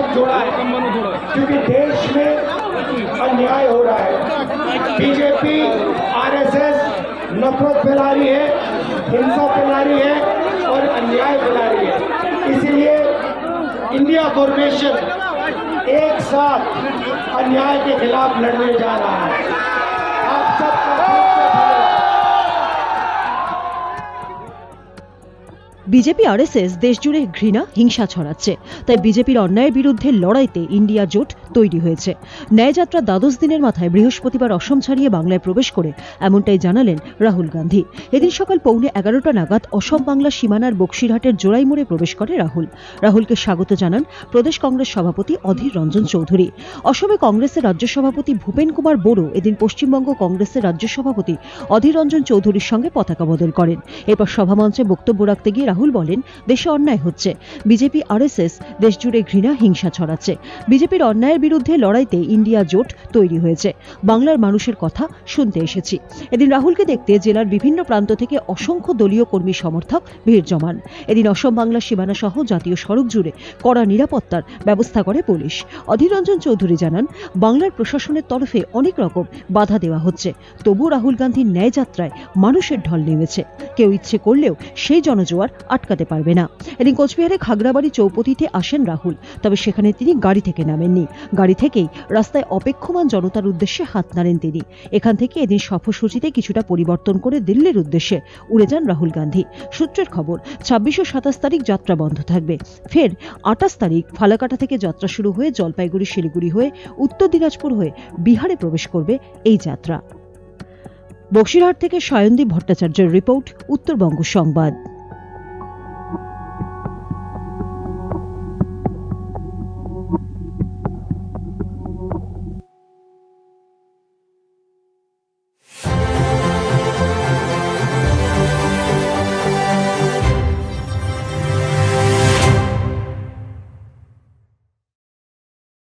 शब्द जोड़ा है क्योंकि देश में अन्याय हो रहा है। बीजेपी, आरएसएस नफरत फैला रही है, हिंसा फैला रही है और अन्याय फैला रही है। इसलिए इंडिया फॉर्मेशन एक साथ अन्याय के खिलाफ लड़ने जा रहा है। বিজেপি আরএসএস দেশজুড়ে ঘৃণা, হিংসা ছড়াচ্ছে। তাই বিজেপির অন্যায়ের বিরুদ্ধে লড়াইতে ইন্ডিয়া জোট তৈরি হয়েছে। ন্যায়যাত্রা দ্বাদশ দিনের মাথায় বৃহস্পতিবার অসম ছাড়িয়ে বাংলায় প্রবেশ করে, এমনটাই জানালেন রাহুল গান্ধী। এদিন সকাল পৌনে এগারোটা নাগাদ অসম বাংলা সীমানার বক্সিরহাটের জোড়াই মোড়ে প্রবেশ করে রাহুল। রাহুলকে স্বাগত জানান প্রদেশ কংগ্রেস সভাপতি অধীর রঞ্জন চৌধুরী। অসমে কংগ্রেসের রাজ্য সভাপতি ভূপেন কুমার বোরো এদিন পশ্চিমবঙ্গ কংগ্রেসের রাজ্য সভাপতি অধীর রঞ্জন চৌধুরীর সঙ্গে পতাকা বদল করেন। এরপর সভামঞ্চে বক্তব্য রাখতে গিয়ে রাহুল বলেন, দেশে অন্যায় হচ্ছে। বিজেপি, আরএসএস, দেশজুড়ে ঘৃণা, হিংসা ছড়াচ্ছে। বিজেপির অন্যায়ের বিরুদ্ধে লড়াইতে ইন্ডিয়া জোট তৈরি হয়েছে। বাংলার মানুষের কথা শুনতে এসেছি। এদিন রাহুলকে দেখতে জেলার বিভিন্ন প্রান্ত থেকে অসংখ্য দলীয় কর্মী সমর্থক ভিড় জমান। এদিন অসম বাংলা সীমানা সহ জাতীয় সড়ক জুড়ে কড়া নিরাপত্তার ব্যবস্থা করে পুলিশ। অধীর রঞ্জন চৌধুরী জানান, বাংলার প্রশাসনের তরফে অনেক রকম বাধা দেওয়া হচ্ছে। তবু রাহুল গান্ধীর ন্যায় যাত্রায় মানুষের ঢল নেমেছে। কেউ ইচ্ছে করলেও সেই জনজোয়ার আটকাতে পারবে না। এদিন কোচবিহারে খাগড়াবাড়ি চৌপতিতে আসেন রাহুল, তবে সেখানে তিনি গাড়ি থেকে নামেননি। গাড়ি থেকেই রাস্তায় অপেক্ষমান জনতার উদ্দেশ্যে হাত নাড়েন তিনি। এখান থেকে এদিন সফরসূচিতে কিছুটা পরিবর্তন করে দিল্লির উদ্দেশ্যে উড়ে যান রাহুল গান্ধী। সূত্রের খবর, ছাব্বিশ ও সাতাশ তারিখ যাত্রা বন্ধ থাকবে। ফের আঠাশ তারিখ ফালাকাটা থেকে যাত্রা শুরু হয়ে জলপাইগুড়ি, শিলিগুড়ি হয়ে উত্তর দিনাজপুর হয়ে বিহারে প্রবেশ করবে এই যাত্রা। বক্সিরহাট থেকে সায়নদীপ ভট্টাচার্যের রিপোর্ট, উত্তরবঙ্গ সংবাদ।